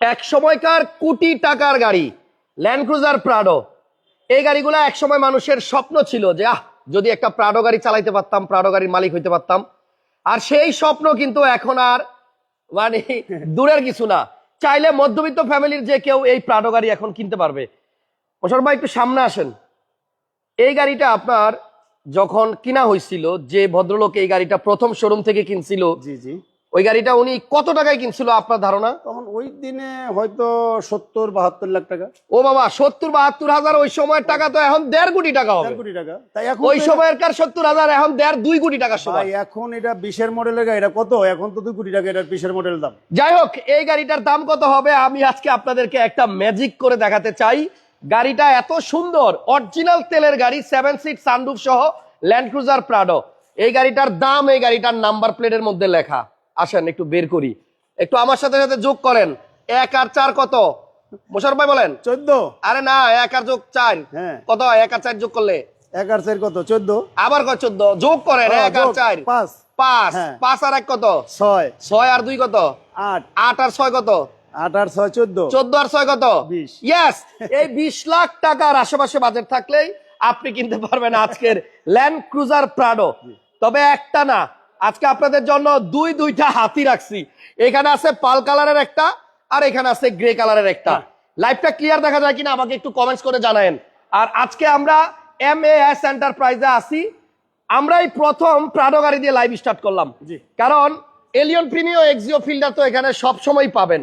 এক সময়কার কোটি টাকার গাড়ি ল্যান্ড ক্রুজার প্রাডো এই গাড়িগুলো এক সময় মানুষের স্বপ্ন ছিল যে, আহ, যদি একটা প্রাডো গাড়ি চালাইতে পারতাম প্রাডো গাড়ির মালিক হইতে পারতাম। আর সেই স্বপ্ন কিন্তু এখন আর মানে দূরের কিছু না। চাইলে মধ্যবিত্ত ফ্যামিলির যে কেউ এই প্রাডো গাড়ি এখন কিনতে পারবে। মোশারফ ভাই, একটু সামনে আসেন। এই গাড়িটা আপনার যখন কিনা হয়েছিল যে ভদ্রলোক এই গাড়িটা প্রথম শোরুম থেকে কিনছিল, জি জি। ওই গাড়িটা উনি কত টাকায় কিনছিল আপনার ধারণা? তখন ওই দিনে হয়তো সত্তর বাহাত্তর লাখ টাকা। ও বাবা সত্তর বাহাত্তর হাজার ওই সময়ের টাকা তো এখন দেড় কোটি টাকা হবে। কোটি টাকা। তাই এখন ওই তো- সময়ের কার সত্তর হাজার এখন দেড় দুই কোটি টাকা সময়। এখন এটা বিশের মডেলের গাড়ি এটা কত? এখন তো দুই কোটি টাকা এটা বিশের মডেল দাম। যাই হোক এই গাড়িটার দাম কত হবে? আমি আজকে আপনাদেরকে একটা ম্যাজিক করে দেখাতে চাই। গাড়িটা এত সুন্দর অরিজিনাল তেলের গাড়ি সেভেন সিট সানরুফ সহ ল্যান্ড ক্রুজার প্রাডো এই গাড়িটার দাম এই গাড়িটার নাম্বার প্লেটের মধ্যে লেখা। আসেন একটু বের করি। একটু আমার সাথে সাথে যোগ করেন। এক আর চার কত? মোশারফ ভাই বলেন। চোদ্দ। আরে না এক আর যোগ চার। হ্যাঁ। কত? এক আর চার যোগ করলে? এক আর চার কত? চোদ্দ। আবার কত চোদ্দ? যোগ করেন এক আর চার। পাঁচ। পাঁচ। হ্যাঁ। পাঁচ আর এক কত? ছয়। ছয় আর দুই কত? আট। আট আর ছয় কত? আট আর ছয় চোদ্দ। চোদ্দ আর ছয় কত? বিশ। ইয়েস এই বিশ লাখ টাকার আশেপাশে বাজেট থাকলেই আপনি কিনতে পারবেন আজকের ল্যান্ড ক্রুজার প্রাডো তবে একটা না আজকে আপনাদের জন্য দুই দুইটা হাতি রাখছি। এখানে আছে পাল কালারের একটা আর এখানে আছে গ্রে কালারের একটা। লাইভটা ক্লিয়ার দেখা যায় কিনা আমাকে একটু কমেন্টস করে জানায়েন। আর আজকে আমরা এম এ এস এন্টারপ্রাইজে আসি আমরাই প্রথম প্রাডো গাড়ি দিয়ে লাইভ স্টার্ট করলাম। কারণ এলিয়ন প্রিমিও এক্সিও ফিল্ডার তো এখানে সব সময় পাবেন।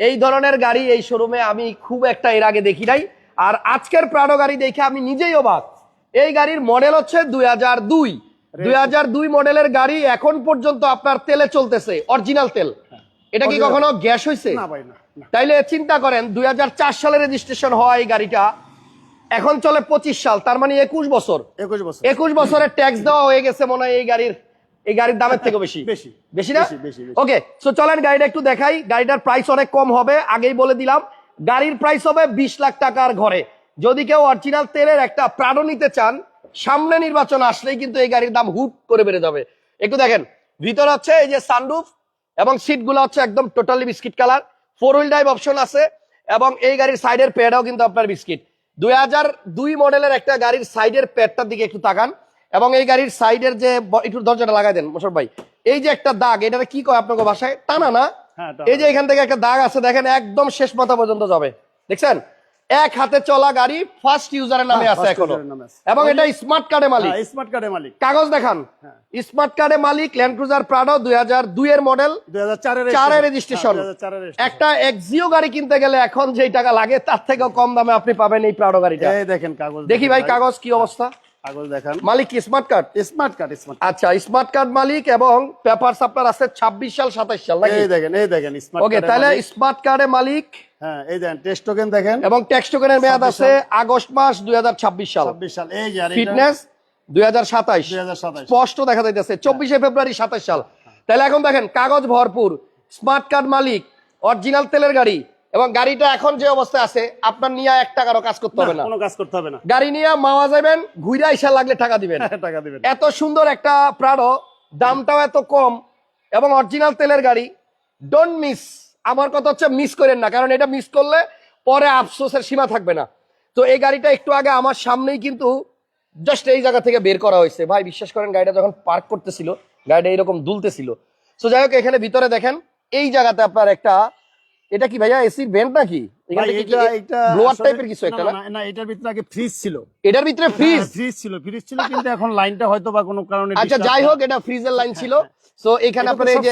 এই ধরনের গাড়ি এই শোরুমে আমি খুব একটা এর আগে দেখি নাই। আর আজকের প্রাডো গাড়ি দেখে আমি নিজেই অবাক। এই গাড়ির মডেল হচ্ছে দুই হাজার দুই। দুই দুই হাজার দুই মডেলের গাড়ি এখন পর্যন্ত আপনার তেলে চলতেছে অরিজিনাল তেল। এটা কি কখনো গ্যাস হয়েছে না ভাই না না। তাইলে চিন্তা করেন দুই হাজার চার সালে রেজিস্ট্রেশন হওয়া এই গাড়িটা এখন চলে পঁচিশ সাল তার মানে একুশ বছর। একুশ বছর। একুশ বছরের ট্যাক্স দেওয়া হয়ে গেছে মনে হয় এই গাড়ির এই গাড়ির দামের থেকে বেশি। বেশি। বেশি না। ওকে সো চলেন গাড়িটা একটু দেখাই। গাড়িটার প্রাইস অনেক কম হবে আগেই বলে দিলাম। গাড়ির প্রাইস হবে বিশ লাখ টাকার ঘরে। যদি কেউ অরিজিনাল তেলের একটা প্রাণ নিতে চান সামনে নির্বাচন আসলেই কিন্তু এই গাড়ির দাম হুট করে বেড়ে যাবে। একটু দেখেন ভিতরে হচ্ছে এই যে সানরুফ এবং সিটগুলো হচ্ছে একদম totally biscuit colour four wheel drive option আছে এবং এই গাড়ির সাইডের প্যাডও কিন্তু আপনার বিস্কিট দুই হাজার দুই মডেলের একটা গাড়ির সাইডের প্যাডটার দিকে একটু তাকান এবং এই গাড়ির সাইডের যে একটু দরজাটা লাগাই দেন মোশারফ ভাই। এই যে একটা দাগ এটা কি কয় আপনাকে বাসায় টানা না? হ্যাঁ, এই যে এখান থেকে একটা দাগ আছে দেখেন একদম শেষ মাথা পর্যন্ত যাবে। দেখছেন? এক হাতে চলা গাড়ি ফার্স্ট ইউজারের নামে হ্যাঁ, আছে এখনও। নামে আছে। এবং এটা স্মার্ট কার্ডে মালিক। হ্যাঁ, স্মার্ট কার্ডে মালিক। কাগজ দেখান। হ্যাঁ। স্মার্ট কার্ডে মালিক ল্যান্ড ক্রুজার প্রাডো দুই হাজার দুই এর মডেল চারের রেজিস্ট্রেশন একটা এক্সিও গাড়ি কিনতে গেলে এখন যেই টাকা লাগে তার থেকেও কম দামে আপনি পাবেন এই প্রাডো গাড়িটা। দেখেন কাগজ দেখি ভাই। কাগজ কি অবস্থা? কাগজ দেখান। মালিক smart card smart card smart আচ্ছা স্মার্ট কার্ড মালিক এবং পেপারস আপনার আছে ছাব্বিশ সাল সাতাশ সাল এই দেখেন এই দেখেন স্মার্ট ওকে তাহলে স্মার্ট কার্ডে মালিক হ্যাঁ এই দেখেন টেস্ট টোকেন দেখেন। এবং ট্যাক্স টোকেনের মেয়াদ আছে আগস্ট মাস সাল। ছাব্বিশ সাল এই যে ফিটনেস দুই হাজার সাতাইশ। 2027 স্পষ্ট দেখা যাইতেছে চব্বিশে ফেব্রুয়ারি সাতাশ সাল। তাহলে এখন দেখেন কাগজ ভরপুর স্মার্ট কার্ড মালিক অরিজিনাল তেলের গাড়ি এবং গাড়িটা এখন যে অবস্থায় আছে আপনার নিয়ে এক টাকারও কাজ করতে হবে না, কোনো কাজ করতে হবে না। গাড়ি নিয়ে মাওয়া যাবেন ঘুরা ইসা লাগলে টাকা দিবেন। টাকা দিবেন। এত সুন্দর একটা প্রাড়ো দামটাও এত কম এবং অরিজিনাল তেলের গাড়ি। ডোন্ট মিস আমার কথা হচ্ছে মিস করেন না কারণ এটা মিস করলে পরে আফসোসের সীমা থাকবে না। তো এই গাড়িটা একটু আগে আমার সামনেই কিন্তু জাস্ট এই জায়গা থেকে বের করা হয়েছে। ভাই বিশ্বাস করেন গাড়িটা যখন পার্ক করতেছিল গাড়িটা এরকম দুলতেছিল। তো যাই হোক এখানে ভিতরে দেখেন এই জায়গাতে আপনার একটা এটা কি ভাইয়া এসির ভেন্ট নাকি? এখান থেকে এটা ব্লোয়ার টাইপের কিছু একটা না, না? এটার ভিতরে আগে ফ্রিজ ছিল। এটার ভিতরে ফ্রিজ ফ্রিজ ছিল ফ্রিজ ছিল কিন্তু এখন লাইনটা হয়তো বা কোনো কারণে আচ্ছা যাই হোক এটা ফ্রিজের লাইন ছিল। সো এখানে আপনার এই যে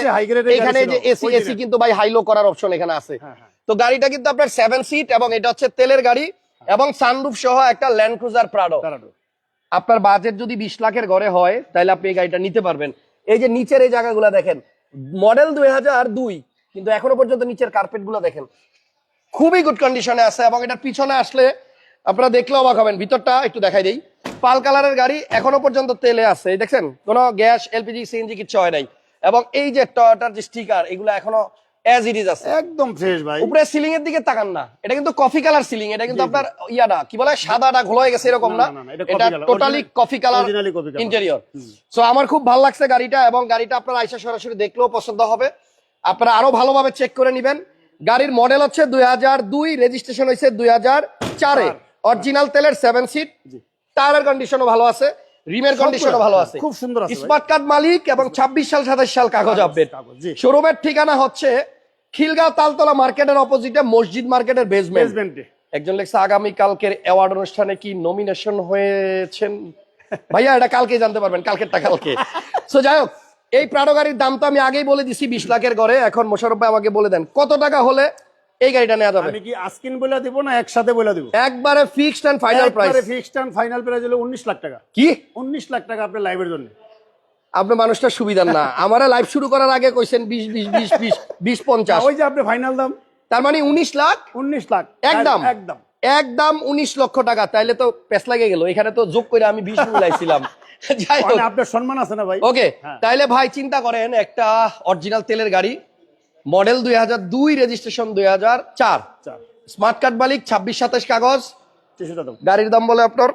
এখানে যে এসি এসি কিন্তু ভাই হাই লো করার অপশন এখানে আছে। হ্যাঁ, হ্যাঁ। তো গাড়িটা কিন্তু আপনার সেভেন সিট এবং এটা হচ্ছে তেলের গাড়ি এবং সানরুফ সহ একটা ল্যান্ড ক্রুজার প্রাডো আপনার বাজেট যদি বিশ লাখের ঘরে হয় তাহলে আপনি এই গাড়িটা নিতে পারবেন। এই যে নিচের এই জায়গাগুলো দেখেন মডেল দুই হাজার দুই কিন্তু এখনও পর্যন্ত নিচের কার্পেটগুলো দেখেন। খুবই গুড কন্ডিশনে আছে এবং এটার পিছনে আসলে আপনারা দেখলে অবাক হবেন। ভিতরটা একটু দেখাই দেই। পাল কালারের গাড়ি এখনও পর্যন্ত তেলে আছে। এই দেখছেন? কোনো গ্যাস এলপিজি সিএনজি কিচ্ছু হয় নাই। এবং এই যে টয়টার যে স্টিকার এগুলো এখনও অ্যাজ ইট ইজ আছে। একদম ফ্রেশ ভাই। উপরে সিলিং এর দিকে তাকান না। এটা কিন্তু কফি কালার সিলিং এটা কিন্তু আপনার ইয়াটা কি বলে? সাদাটা ঘোলা হয়ে গেছে এরকম না এটা totally coffee colour. Interior so আমার খুব ভালো লাগছে গাড়িটা এবং গাড়িটা আপনার আইসা সরাসরি দেখলেও পছন্দ হবে। আপনারা আরও ভালোভাবে চেক করে নেবেন। গাড়ির মডেল হচ্ছে দুই হাজার দুই রেজিস্ট্রেশন হয়েছে দুই হাজার চারে। অরিজিনাল তেলের সেভেন সিট। টায়ারের কন্ডিশনও ভালো আছে রিমের কন্ডিশনও ভালো আছে। খুব সুন্দর স্মার্ট কার্ড মালিক এবং ছাব্বিশ সাল সাতাশ সাল কাগজ আপডেট শোরুমের ঠিকানা হচ্ছে খিলগাঁও তালতলা মার্কেটের অপোজিটে মসজিদ মার্কেটের বেসমেন্টে একজন লেখছে আগামী কালকের অ্যাওয়ার্ড অনুষ্ঠানে কি নমিনেশন হয়েছেন? ভাইয়া এটা কালকে জানতে পারবেন কালকেরটা কালকে। সো যাই হোক এই প্রাডো গাড়ির দাম তো আমি আগেই বলে দিছি বিশ লাখের ঘরে এখন মোশারফ ভাই আমাকে বলে দেন কত টাকা হলে এই গাড়িটা নেওয়া যাবে? আমি কি আস্কিন বলে দিব না একসাথে বলে দিব? একবারে fixed and final price fixed and final price হলো 19 লাখ টাকা। কি? 19 লাখ টাকা আপনার লাইভের জন্য। আপনি মানুষটা সুবিধার না। আমারা লাইভ শুরু করার আগে কইছেন বিশ বিশ বিশ বিশ বিশ পঞ্চাশ। ওই যে আপনি ফাইনাল দাম। তার মানে উনিশ লাখ? 19 লাখ। একদম একদম একদম উনিশ লক্ষ টাকা। তাইলে তো পেস লাগে গেল। এখানে তো যোগ করে আমি বিশ মিলাইছিলাম যাই হোক। আপনার সম্মান আছে না ভাই? ওকে হ্যাঁ। তাইলে ভাই চিন্তা করেন একটা অরিজিনাল তেলের গাড়ি মডেল দুই হাজার দুই রেজিস্ট্রেশন দুই হাজার চার। স্মার্ট কার্ড মালিক ছাব্বিশ সাতাশ কাগজ। গাড়ির দাম বলে আপনার?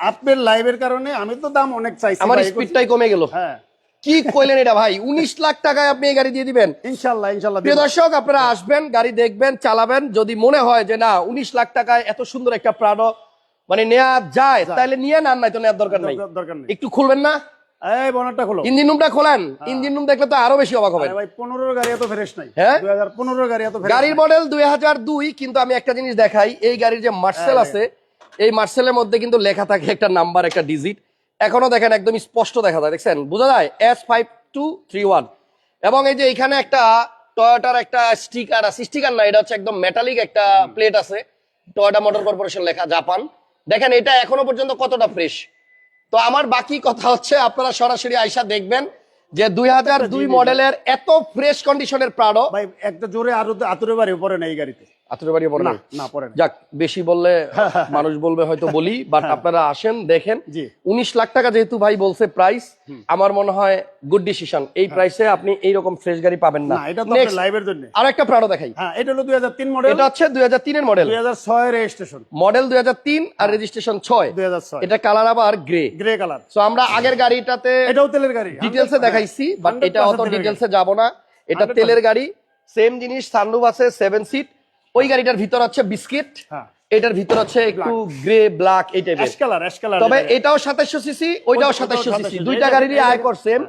আপনার লাইভের কারণে আমি তো দাম অনেক চাইছি আমার স্পিডটাই কমে গেল। হ্যাঁ। কি কইলেন এটা ভাই? উনিশ লাখ টাকায় আপনি এই গাড়ি দিয়ে দিবেন? ইনশাআল্লাহ ইনশাআল্লাহ প্রিয় দর্শক আপনারা আসবেন গাড়ি দেখবেন চালাবেন। যদি মনে হয় যে না উনিশ লাখ টাকায় এত সুন্দর একটা প্রাণো মানে নেওয়া যায় তাহলে নিয়ে নেন নাই তো নেওয়ার দরকার নাই। একটু খুলবেন না? এই বনারটা খোলো। ইঞ্জিন রুমটা খোলেন? ইঞ্জিন রুম দেখলে তো আরও বেশি অবাক হবেন। ভাই 15 গাড়ি এত ফ্রেশ নাই। হ্যাঁ? 2015 গাড়ি এত ফ্রেশ গাড়ির মডেল দুই হাজার দুই কিন্তু আমি একটা জিনিস দেখাই এই গাড়ির যে মার্সেল হ্যাঁ, আছে এই মার্সেলের মধ্যে কিন্তু লেখা থাকে একটা নাম্বার একটা ডিজিট এখনও দেখেন একদম স্পষ্ট দেখা যায় দেখছেন? বোঝা যায়? S five two three one এবং এই যে এখানে একটা টয়োটার একটা স্টিকার আছে। স্টিকার না এটা হচ্ছে একদম মেটালিক একটা প্লেট আছে। টয়োটা মোটর কর্পোরেশন লেখা জাপান দেখেন এটা এখনও পর্যন্ত কতটা ফ্রেশ তো আমার বাকি কথা হচ্ছে আপনারা সরাসরি আইসা দেখবেন যে দুই হাজার দুই মডেলের এত ফ্রেশ কন্ডিশনের প্রাডো ভাই একটা জোরে আরও আতুরে বাড়ি পরে নেই গাড়িতে। পড়ে না না পড়ে যাক বেশি বললে মানুষ বলবে হয়তো বলি বাট আপনারা আসেন দেখেন। উনিশ লাখ টাকা যেহেতু ভাই বলছে প্রাইস আমার মনে হয় গুড ডিসিশন এই প্রাইসে আপনি এইরকম ফ্রেশ গাড়ি পাবেন না। না এটা তো লাইভের জন্য। আর একটা প্রাড়ো দেখাই। হ্যাঁ এটা হলো 2003 মডেল এটা হচ্ছে দুই হাজার তিনের মডেল 2006 রেজিস্ট্রেশন মডেল দুই হাজার তিন আর রেজিস্ট্রেশন ছয়। 2006 এটা কালার আবার গ্রে গ্রে কালার সো আমরা আগের গাড়িটাতে এটাও তেলের গাড়ি। ডিটেলসে দেখাইছি বাট এটা অত ডিটেলসে যাব না। এটা তেলের গাড়ি। সেম জিনিস সানরুফ আছে সেভেন সিট ওই গাড়িটার ভিতর হচ্ছে বিস্কিট হ্যাঁ। এটার ভিতর হচ্ছে একটু গ্রে ব্ল্যাক এই টাইপের অ্যাশ কালার অ্যাশ কালার তবে এটাও সাতাশশো সিসি ওইটাও সাতাশশো 2700 সিসি দুইটা গাড়িরই আয় কর সেম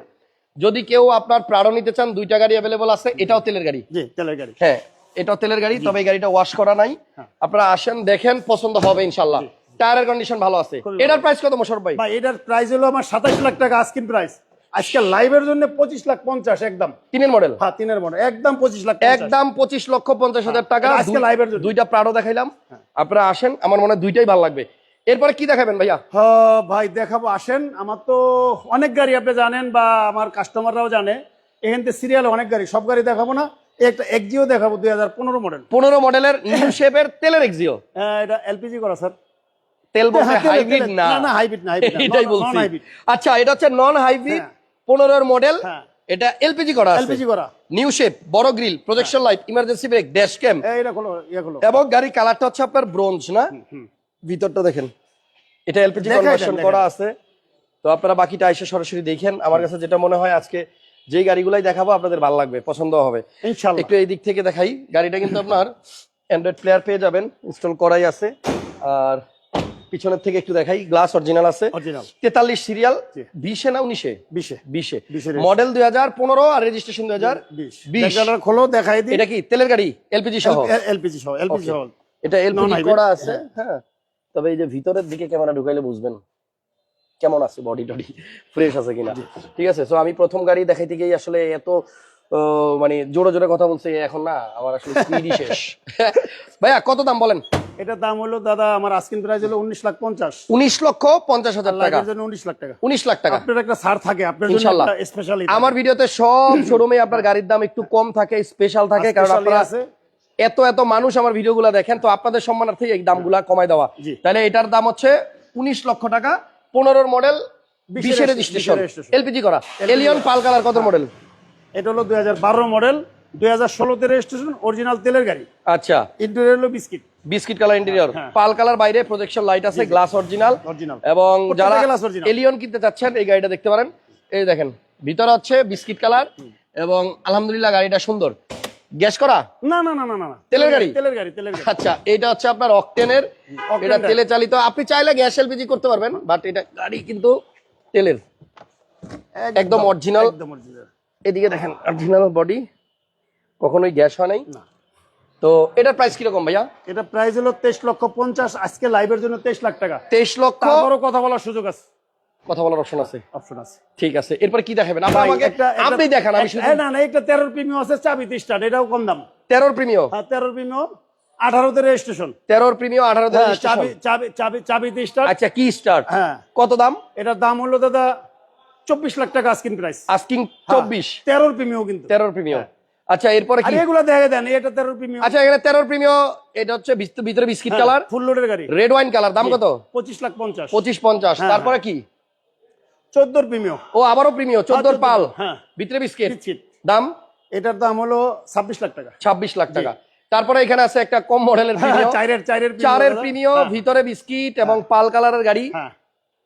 যদি কেউ আপনার প্রাড়ো নিতে চান দুইটা গাড়ি অ্যাভেলেবল আছে এটাও তেলের গাড়ি। জি তেলের গাড়ি। হ্যাঁ এটাও তেলের গাড়ি তবে এই গাড়িটা ওয়াশ করা নাই। হ্যাঁ। আপনারা আসেন দেখেন পছন্দ হবে ইনশাল্লাহ টায়ারের কন্ডিশন ভালো আছে। এটার প্রাইস কত মোশারফ ভাই? ভাই এটার প্রাইস হলো আমার 27 লাখ টাকা আস্কিন প্রাইস আজকে লাইভের জন্য 25 লাখ 50 একদম। তিনের মডেল হ্যাঁ তিনের মডেল একদম 25 লাখ একদম পঁচিশ লক্ষ পঞ্চাশ হাজার টাকা। আজকে জন্য। দুইটা প্রাড়ো দেখাইলাম। আপনারা আসেন আমার মনে হয় দুইটাই ভালো লাগবে। এরপরে কি দেখাবেন ভাইয়া? হ্যাঁ, ভাই দেখাবো আসেন। আমার তো অনেক গাড়ি আপনি জানেন বা আমার কাস্টমাররাও জানে। এখান থেকে সিরিয়াল অনেক গাড়ি সব গাড়ি দেখাবো না। একটা এক্সিও দেখাবো দুই হাজার পনেরো মডেল পনেরো মডেলের নিউ শেপের তেলের এক্সিও এটা এলপিজি করা স্যার তেল বলতে হ্যাঁ, হাইব্রিড না। না, না, hybrid না। এটাই বলছি। আচ্ছা এটা হচ্ছে নন হাইব্রিড হ্যাঁ। পনেরোর মডেল হ্যাঁ। এটা এলপিজি করা আছে। এলপিজি করা। নিউ শেপ বড় grill projection light emergency brake dash cam এবং গাড়ির কালারটা হচ্ছে আপনার ব্রোঞ্জ না? ভিতরটা দেখেন। এটা এলপিজি কনভার্সন করা আছে। তো আপনারা বাকিটা এসে সরাসরি দেখেন। আমার কাছে যেটা মনে হয় আজকে যে গাড়িগুলাই দেখাবো আপনাদের ভালো লাগবে পছন্দ হবে। একটু এই দিক থেকে দেখাই। গাড়িটা কিন্তু আপনার অ্যান্ড্রয়েড প্লেয়ার পেয়ে যাবেন। ইনস্টল করাই আছে। আর পিছনের থেকে একটু দেখাই গ্লাস অরিজিনাল আছে। তেতাল্লিশ সিরিয়াল বিশে না উনিশে? বিশে। বিশে। মডেল দুই হাজার পনেরো আর রেজিস্ট্রেশন দুই হাজার বিশ। খোলো দেখাই এটা কি তেলের গাড়ি? এলপিজি সহ? এলপিজি সহ এলপিজি সহ। এটা এলপিজি করা আছে হ্যাঁ। তবে এই যে ভিতরের দিকে ক্যামেরা ঢুকাইলে বুঝবেন কেমন আছে বডি টডি ফ্রেশ আছে কিনা। ঠিক আছে? সো আমি প্রথম গাড়ি দেখাইতে গিয়ে আসলে এত মানে জোরে জোরে কথা বলছে এখন না আমার আসলে স্পিডই শেষ। ভাইয়া কত দাম বলেন? এটার দাম হলো দাদা আমার আস্কিন প্রাইস হলো উনিশ লাখ পঞ্চাশ। উনিশ লক্ষ পঞ্চাশ হাজার টাকা। জন্য উনিশ লাখ টাকা। উনিশ লাখ টাকা। আপনার একটা ছাড় থাকে আপনার ইনশাল্লাহ। স্পেশাল আমার ভিডিওতে সব শোরুমে আপনার গাড়ির দাম একটু কম থাকে স্পেশাল থাকে কারণ আপনারা আছে। এত এত মানুষ আমার ভিডিওগুলো দেখেন তো আপনাদের সম্মানার্থে এই দামগুলা কমাই দেওয়া। তাহলে এটার দাম হচ্ছে উনিশ লক্ষ টাকা পনেরোর মডেল বিশের রেজিস্ট্রেশন এলপিজি করা। এলিয়ন পাল কালার কত মডেল এটা হলো দুই মডেল দুই হাজার ষোলোতে রেজিস্ট্রেশন অরিজিনাল তেলের গাড়ি। আচ্ছা। ইন্টেরিয়র হলো বিস্কিট। বিস্কিট কালার ইন্টেরিয়র হ্যাঁ। পাল কালার বাইরে প্রজেকশন লাইট আছে গ্লাস অরিজিনাল অরিজিনাল এবং যারা এলিয়ন কিনতে চাচ্ছেন এই গাড়িটা দেখতে পারেন। এই দেখেন ভিতরে হচ্ছে বিস্কিট কালার এবং আলহামদুলিল্লাহ গাড়িটা সুন্দর। গ্যাস করা? না না না না না। তেলের গাড়ি? তেলের গাড়ি তেলের গাড়ি। আচ্ছা এটা হচ্ছে আপনার অকটেনের এটা তেলে চালিত। আপনি চাইলে গ্যাস এলপিজি করতে পারবেন বাট এটা গাড়ি কিন্তু তেলের। একদম। একদম অরিজিনাল এদিকে দেখেন অরিজিনাল বডি কখনোই গ্যাস হয় নাই? না। তো এটার প্রাইস কীরকম ভাইয়া? এটা প্রাইস হলো তেইশ লক্ষ পঞ্চাশ আজকে লাইভের জন্য তেইশ লাখ টাকা। তেইশ লক্ষ? তারপরও কথা বলার সুযোগ আছে। কথা বলার অপশন আছে। অপশন আছে। ঠিক আছে এরপর কি দেখাবেন? আপনি আমাকে আপনি দেখান আমি শুধু না না একটা তেরোর প্রিমিয়াম আছে চাবিতে স্টার্ট এটাও কম দাম। তেরোর প্রিমিয় হ্যাঁ তেরোর প্রিমিয়াম আঠারোতে রেজিস্ট্রেশন তেরোর প্রিমিয় আঠারো হ্যাঁ চাবি চাবি চাবি চাবিতে স্টার্ট আচ্ছা কি স্টার্ট হ্যাঁ। কত দাম? এটার দাম হলো দাদা চব্বিশ লাখ টাকা আস্কিন প্রাইস আস্কিং চব্বিশ। তেরোর প্রিমিয়াম কিন্তু। তেরোর প্রিমিয় আচ্ছা এরপরে কি? এগুলো দেখে দেন এটা তেরোর প্রিমিয়াম আচ্ছা এখানে তেরোর প্রিমিয় এটা হচ্ছে ভিতরে বিস্কিট কালার ফুল লোডের গাড়ি। রেড ওয়াইন কালার দাম কত? পঁচিশ লাখ পঞ্চাশ। পঁচিশ পঞ্চাশ। হ্যাঁ, তারপরে কি? চোদ্দোর প্রিমিয়াম ও আবারও প্রিমিয় চোদ্দোর 14 পাল। হ্যাঁ। ভিতরে বিস্কিট। দাম? এটার দাম হলো ছাব্বিশ লাখ টাকা। ছাব্বিশ লাখ টাকা। তারপরে এখানে আছে একটা কম মডেলের হ্যাঁ, প্রিমিয় চারের চারের হ্যাঁ, ভিতরে বিস্কিট এবং পাল কালারের গাড়ি। হ্যাঁ।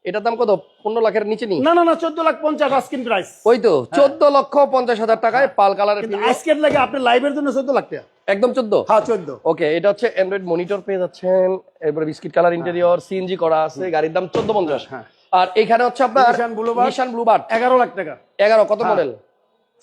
এটার দাম কত? পনেরো লাখের নিচে নি না না না চোদ্দ লাখ পঞ্চাশ আস্কিন প্রাইস ওই তো চোদ্দ লক্ষ পঞ্চাশ হাজার টাকায় পাল কালারের আজকের লাগে আপনি লাইভের জন্য চোদ্দ লাখ টাকা। একদম চোদ্দ? হ্যাঁ চোদ্দ। ওকে এটা হচ্ছে অ্যান্ড্রয়েড মনিটর পেয়ে যাচ্ছেন। এরপরে বিস্কিট কালার ইন্টেরিয়র সিএনজি করা আছে গাড়ির দাম চোদ্দ পঞ্চাশ। হ্যাঁ। আর এখানে হচ্ছে আপনার। নিশান ব্লুবার্ড এগারো লাখ টাকা। এগারো কত হ্যাঁ। মডেল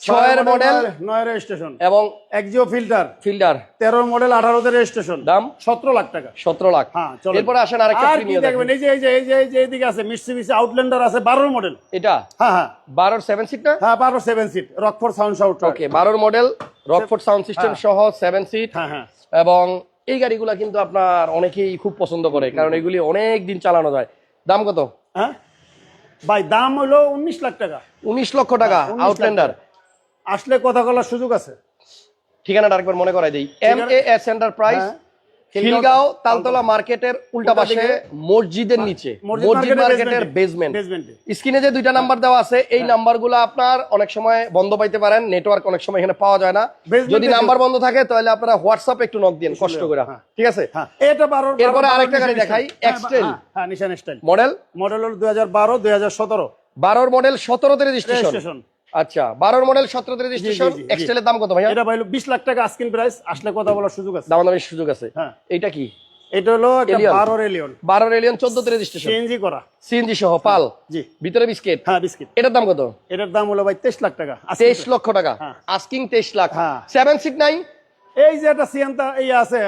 ছয়ের মডেল নয় রেজিস্ট্রেশন এবং একজিও ফিল্টার ফিল্ডার তেরোর মডেল আঠারোতে রেজিস্ট্রেশন দাম? সতেরো লাখ টাকা। সতেরো লাখ। হ্যাঁ এরপরে আসেন আরেকটা প্রিমিয়ার দেখবেন এই যে এই যে এই যে এই যে আছে মিসিবিসি আউটল্যান্ডার আছে বারোর মডেল এটা? হ্যাঁ হ্যাঁ। বারোর সেভেন সিট না? হ্যাঁ বারো seven seat Rockford sound shout okay বারোর মডেল রকফোর্ড সাউন্ড সিস্টেম। সহ সেভেন সিট হ্যাঁ হ্যাঁ। এবং এই গাড়িগুলা কিন্তু আপনার অনেকেই খুব পছন্দ করে কারণ এগুলি অনেক দিন চালানো যায়। দাম কত? হ্যাঁ? ভাই দাম হলো উনিশ লাখ টাকা। উনিশ লক্ষ টাকা 19 লাখ আউটল্যান্ডার আসলে কথা বলার সুযোগ আছে। ঠিকানাটা আরেকবার মনে করাই দিই। এম এ এস এন্টারপ্রাইজ হ্যাঁ। খিলগাঁও তালতলা মার্কেটের উল্টা পাশে মসজিদের নিচে। মসজিদ মার্কেটের বেসমেন্ট স্ক্রিনে যে দুইটা নাম্বার দেওয়া আছে এই নাম্বারগুলো আপনার অনেক সময় বন্ধ পাইতে পারেন। নেটওয়ার্ক অনেক সময় এখানে পাওয়া যায় না। যদি নাম্বার বন্ধ থাকে তাহলে আপনারা হোয়াটসঅ্যাপ একটু নক দিন কষ্ট করে। হ্যাঁ। ঠিক আছে? হ্যাঁ। এটা বারো এরপরে আরেকটা গাড়ি দেখাই। হ্যাঁ, হ্যাঁ নিশান স্টাইল। মডেল মডেল হলো দুই হাজার বারো দুই হাজার সতেরো। বারোর মডেল সতেরোতে রেজিস্ট্রেশন আচ্ছা বারোর মডেল সতেরোতে রেজিস্ট্রেশন। এক্সটেলের দাম কত ভাইয়া? এটা পাইলো বিশ লাখ টাকা আস্কিন প্রাইস আসলে কথা বলার সুযোগ আছে। দাম দামের সুযোগ আছে। হ্যাঁ। কি? এটা হলো একটা Alien। বারো রেলিয়ন বারোর রেজিস্ট্রেশন সিএনজি করা। সিএনজি সহ পাল। জি। ভিতরে বিস্কিট? হ্যাঁ বিস্কিট। এটার দাম কত? এটার দাম হলো ভাই তেইশ লাখ টাকা তেইশ লক্ষ টাকা। আস্কিং তেইশ লাখ। হ্যাঁ। সেভেন সিট নাই এই যে একটা সিএনটা এই আছে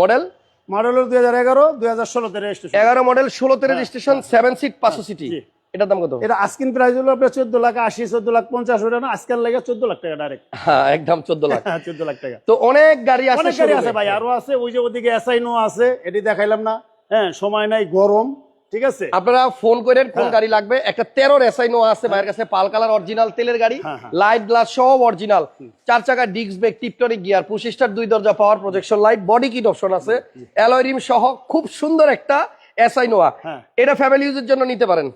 মডেল মডেল দুই হাজার এগারো দুই হাজার ষোলোতে রেজিস্ট্রেশন এগারো মডেল ষোলোতে রেজিস্ট্রেশন সেভেন সিট পাঁচশো সিটি। এটার দাম কত? এটা আস্কিন প্রাইস হলো আপনার চোদ্দ লাখ আশি চোদ্দ লাখ পঞ্চাশ ওটা না আজকাল লাগে চোদ্দ লাখ টাকা ডাইরেক্ট হ্যাঁ একদম চোদ্দ লাখ। হ্যাঁ চোদ্দ লাখ টাকা। তো অনেক গাড়ি আছে অনেক গাড়ি আছে ভাই আরও আছে ওই যে ওদিকে এসআইনো আছে এটি দেখাইলাম না। হ্যাঁ সময় নাই গরম ঠিক আছে? আপনারা ফোন করেন কোন হ্যাঁ। গাড়ি লাগবে। একটা তেরোর এসআইনো আছে ভাইয়ের কাছে পাল কালার অরিজিনাল তেলের গাড়ি। লাইট গ্লাস সব অরিজিনাল চার চাকা disc brake tiptronic gear push start দুই দরজা power projection light body kit option আছে। অ্যালয় রিম সহ খুব সুন্দর একটা হ্যাঁ। এটা ফ্যামিলি ইউজের জন্য নিতে পারেন।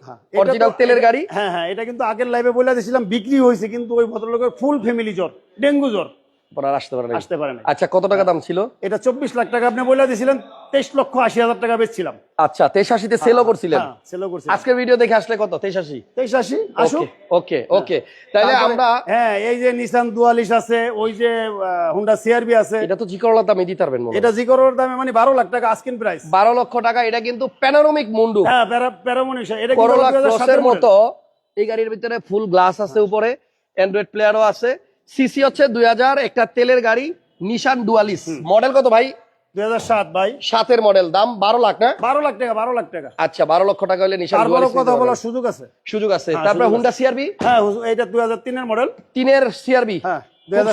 অরিজিনাল তেলের গাড়ি। হ্যাঁ হ্যাঁ এটা কিন্তু আগের লাইভে বলে দিয়েছিলাম বিক্রি হয়েছে কিন্তু ওই ভদ্রলোকের ফুল ফ্যামিলি জ্বর ডেঙ্গু জ্বর। আপনারা আসতে পারেন। আসতে পারে আচ্ছা কত টাকা দাম ছিল? এটা চব্বিশ লাখ টাকা আপনি বলে দিয়েছিলেন তেইশ লক্ষ আশি হাজার টাকা বেচছিলাম। আচ্ছা সেলও করছিলেন? হ্যাঁ সেলও করছি আজকের ভিডিও দেখে আসলে কত? তেইশাশি তেইশ আশি আসুক। ওকে ওকে। তাহলে আমরা হ্যাঁ এই যে নিসান দুয়ালিশ আছে ওই যে হুন্ডা সিআরবি আছে। এটা তো জিকরলা দামে দিতে পারবেন এটা জিকোর দামে মানে বারো লাখ টাকা আস্কিন প্রাইস বারো লক্ষ টাকা এটা কিন্তু প্যানোরামিক মুন্ডু হ্যাঁ প্যারা এটা করোলা ক্রসের মতো এই গাড়ির ভিতরে ফুল গ্লাস আছে উপরে অ্যান্ড্রয়েড প্লেয়ারও আছে। সিসি হচ্ছে দুই হাজার একটা তেলের গাড়ি নিশান ডুয়ালিস। মডেল কত ভাই? 2007 ভাই। সাতের মডেল। দাম বারো লাখ না? বারো লাখ টাকা বারো লাখ টাকা। আচ্ছা বারো লক্ষ টাকা হলে নিশান তারপরে কথা বলার সুযোগ আছে। সুযোগ আছে। হ্যাঁ, তারপরে হুন্ডা সিআরবি হ্যাঁ হুজুর, এইটা দুই হাজার তিনের মডেল। তিনের সিআরবি হ্যাঁ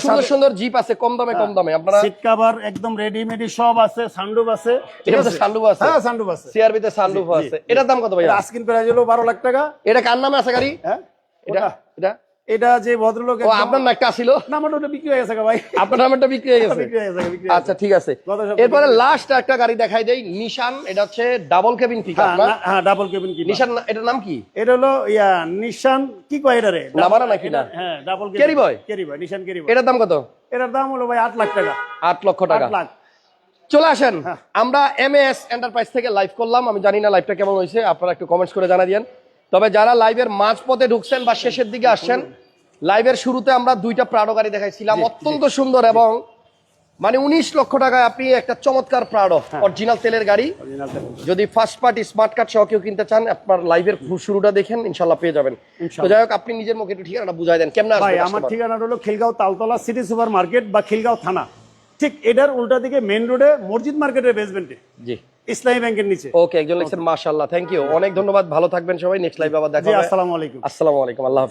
সুন্দর সুন্দর জিপ আছে কম দামে কম দামে। আপনারা সিট কাভার একদম রেডিমেডি সব আছে সানরুফ আছে। ঠিক এটাতে আছে? সানরুফ আছে। হ্যাঁ সানরুফ আছে। সিআরবি তে সানরুফ আছে। এটার দাম কত ভাইয়া? আস্কিন প্রাইস হলো বারো লাখ টাকা। এটা কার নামে আছে গাড়ি? হ্যাঁ এটা এটা এটা যে ভদ্রলোক আপনার না একটা ছিল না আমার ওটা বিক্রি হয়ে গেছে ভাই। আপনার নামেরটা বিক্রি হয়ে গেছে? আচ্ছা ঠিক আছে। এরপরে লাস্ট একটা গাড়ি দেখাই দেই নিশান এটা হচ্ছে ডাবল কেবিন পিক হ্যাঁ হ্যাঁ ডাবল কেবিন কি নিশান এটার নাম কি? এটা হলো ইয়া নিশান কি কয় এটা রে নামারা নাকি না? হ্যাঁ double Carry boy? Carry boy Nissan carry boy এটার দাম কত? এটার দাম হলো ভাই আট লাখ টাকা। আট লক্ষ টাকা। আট লাখ। চলে আসেন। হ্যাঁ। আমরা এম এস এন্টারপ্রাইজ থেকে লাইভ করলাম। আমি জানি না লাইভটা কেমন হয়েছে। আপনারা একটু কমেন্টস করে জানা দিয়েন। তবে যারা লাইভের মাঝ পথে ঢুকছেন বা শেষের দিকে আসছেন লাইভের শুরুতে আমরা দুইটা প্রাডো গাড়ি দেখাইছিলাম অত্যন্ত সুন্দর এবং মানে উনিশ লক্ষ টাকায় আপনি একটা চমৎকার প্রাডো হ্যাঁ। অরিজিনাল তেলের গাড়ি। যদি ফার্স্ট পার্টি স্মার্ট কার্ড সহ কেউ কিনতে চান আপনার লাইভের শুরুটা দেখেন ইনশাল্লাহ পেয়ে যাবেন। তো যাই হোক আপনি নিজের মুখে একটু ঠিকানাটা বুঝাই দেন কেমন আমার ঠিকানা হলো Khilgaon Taltola city super market বা খিলগাঁও থানা। ঠিক এটার উল্টা দিকে মেন রোডে মসজিদ মার্কেটের বেসমেন্টে জি। ইসলামী ব্যাংকের নিচে। ওকে একজন লিখছেন মাশাআল্লাহ থ্যাংক ইউ অনেক ধন্যবাদ ভালো থাকবেন সবাই নেক্সট লাইভ আবার দেখা হবে। আসসালামু আলাইকুম। আসসালামু আলাইকুম আল্লাহ